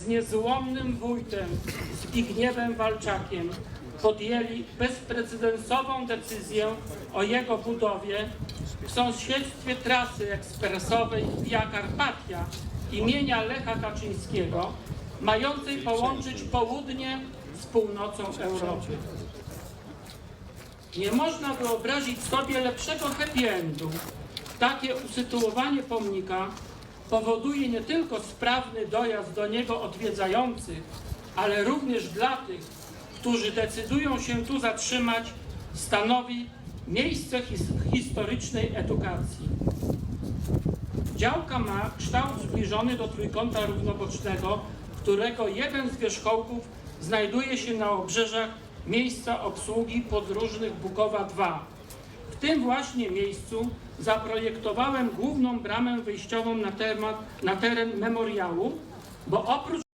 z niezłomnym wójtem Zbigniewem Walczakiem podjęli bezprecedensową decyzję o jego budowie w sąsiedztwie trasy ekspresowej Via Carpatia imienia Lecha Kaczyńskiego, mającej połączyć południe z północą Europy. Nie można wyobrazić sobie lepszego happy endu. Takie usytuowanie pomnika powoduje nie tylko sprawny dojazd do niego odwiedzających, ale również dla tych, którzy decydują się tu zatrzymać, stanowi miejsce his- historycznej edukacji. Działka ma kształt zbliżony do trójkąta równobocznego, którego jeden z wierzchołków znajduje się na obrzeżach miejsca obsługi podróżnych Bukowa 2. W tym właśnie miejscu zaprojektowałem główną bramę wyjściową na, temat, na teren memoriału, bo oprócz